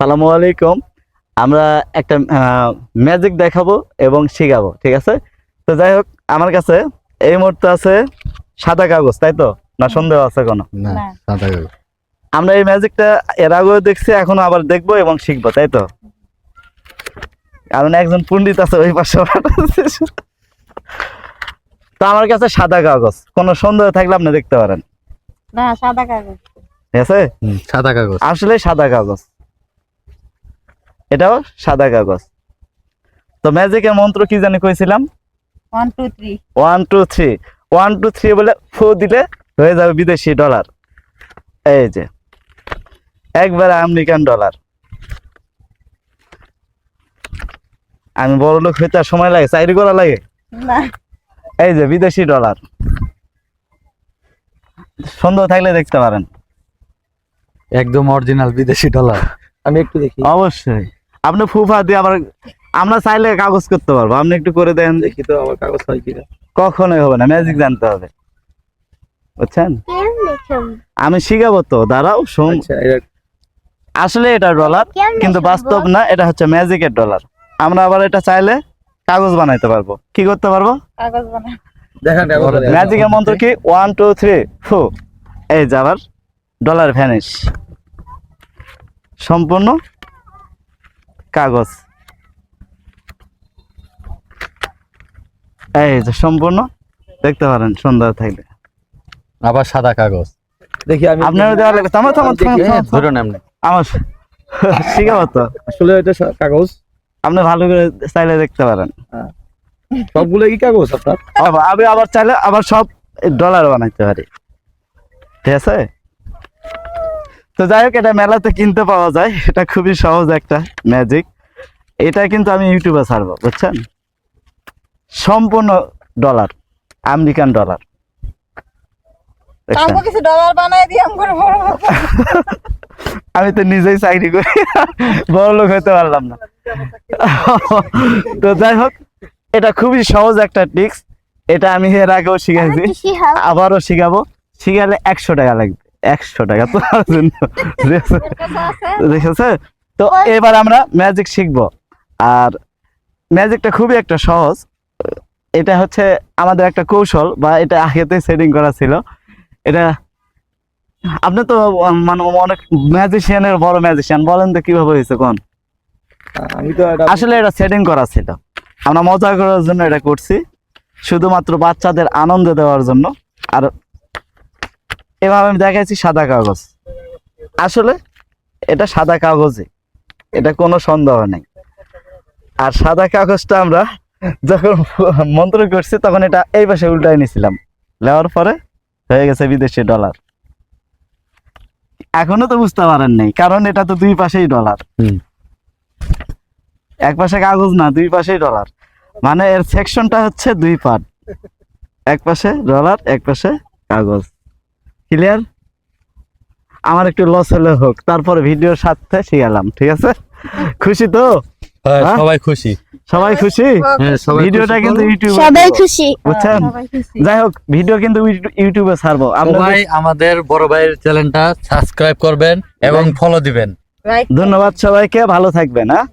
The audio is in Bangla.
সালামু আলাইকুম। আমরা একটা ম্যাজিক দেখাবো এবং শিখাবো ঠিক আছে? তো যাই হোক আমার কাছে এই মুহূর্তে আছে সাদা কাগজ তাই তো? না সন্দেহ আছে কোনো। সাদা কাগজ। আমরা এই ম্যাজিকটা এর আগেও দেখছি এখনও আবার দেখব এবং শিখব তাই তো? কারণ একজন পণ্ডিত আছে ওই পাশে তো আমার কাছে সাদা কাগজ কোনো সন্দেহ থাকলে আপনি দেখতে পারেন। না সাদা কাগজ। ঠিক আছে? সাদা কাগজ। আসলে সাদা কাগজ। এটাও সাদা কাগজ। তো ম্যাজিকের মন্ত্র কি জানি কইছিলাম? One two three one two three one two three বলে ফু দিলে হয়ে যাবে বিদেশি ডলার এই যে একবারে আমেরিকান ডলার আমি বড় লোক হইতে সময় লাগে চাকরি করা লাগে? এই যে বিদেশি ডলার সুন্দর থাকলে দেখতে পারেন। একদম অরিজিনাল বিদেশি ডলার আমি একটু দেখি। অবশ্যই। আপনি ফুফা দিয়ে আবার আমরা চাইলে কাগজ করতে পারব। আপনি একটু করে দেন। দেখি তো আমার কাগজ হয় কিনা। কখনোই হবে না ম্যাজিক জানতে হবে। বুঝছেন? আমি শিখাবো তো দাঁড়াও শুন। আচ্ছা আসলে এটা ডলার কিন্তু বাস্তব না এটা হচ্ছে ম্যাজিকের ডলার। আমরা আবার এটা চাইলে কাগজ বানাইতে পারব। কি করতে পারব? কাগজ ম্যাজিকের মন্ত্র কি? ওয়ান টু থ্রি ফু এই যে আবার ডলার ভ্যানিশ সম্পূর্ণ কাগজ। এই যে সম্পূর্ণ দেখতে পারেন সুন্দর থাকলে। আবার সাদা কাগজ। দেখি আমি আপনারা দেওয়া লাগবে। থামো থামো থামো থামো, থামো। ধরুন আপনি। আমার শিখাবো তো। আসলে এটা কাগজ। আপনি ভালো করে চাইলে দেখতে পারেন। সবগুলো কি কাগজ আপনার? আমি আবার চাইলে আবার সব ডলার বানাইতে পারি। ঠিক আছে? তো যাই হোক এটা মেলাতে কিনতে পাওয়া যায়। এটা খুবই সহজ একটা ম্যাজিক এটা কিন্তু আমি ইউটিউবে ছাড়বো বুঝছেন? সম্পূর্ণ ডলার আমেরিকান ডলার কিছু ডলার বানাই দিয়ে আমি করে বড় বড় আমি তো নিজেই চাকরি করি। বড় লোক হতে পারলাম না। তো যাই হোক এটা খুবই সহজ একটা টিক্স এটা আমি এর আগেও শিখেছি আবারও শিখাবো। শিখালে একশো টাকা লাগবে। একশো টাকা তো জন্য কাছে আছে? তো এবার আমরা ম্যাজিক শিখব। আর ম্যাজিকটা খুবই একটা সহজ। এটা হচ্ছে আমাদের একটা কৌশল বা এটা আগেতে সেটিং করা ছিল। এটা আপনি তো মানে অনেক ম্যাজিশিয়ানের বড় ম্যাজিশিয়ান বলেন তো কীভাবে হয়েছে কোন? আমি তো আসলে এটা সেটিং করা ছিল। আমরা মজা করার জন্য এটা করছি। শুধুমাত্র বাচ্চাদের আনন্দ দেওয়ার জন্য। আর এভাবে আমি দেখাচ্ছি সাদা কাগজ। আসলে এটা সাদা কাগজে এটা কোনো সন্দেহ নেই। আর সাদা কাগজটা আমরা যখন মন্ত্র করছি তখন এটা এই পাশে উল্টাই নিছিলাম। নেওয়ার পরে হয়ে গেছে বিদেশি ডলার। এখনও তো বুঝতে পারেন নাই কারণ এটা তো দুই পাশেই ডলার। এক পাশে কাগজ না দুই পাশেই ডলার। মানে এর সেকশনটা হচ্ছে দুই পার্ট। এক পাশে ডলার এক পাশে কাগজ। ক্লিয়ার আমার একটু লস হলে হোক তারপরে ভিডিওর সাথে শিখালাম ঠিক আছে? খুশি তো? হ্যাঁ, হ্যাঁ? সবাই খুশি। সবাই খুশি? হ্যাঁ ভিডিওটা কিন্তু। ইউটিউবে সবাই খুশি। বুঝছেন? যাই হোক ভিডিও কিন্তু ইউটিউবে ছাড়বো। সবাই আমাদের বড় ভাইয়ের চ্যানেলটা সাবস্ক্রাইব করবেন এবং ফলো দিবেন। ধন্যবাদ সবাইকে ভালো থাকবেন হ্যাঁ?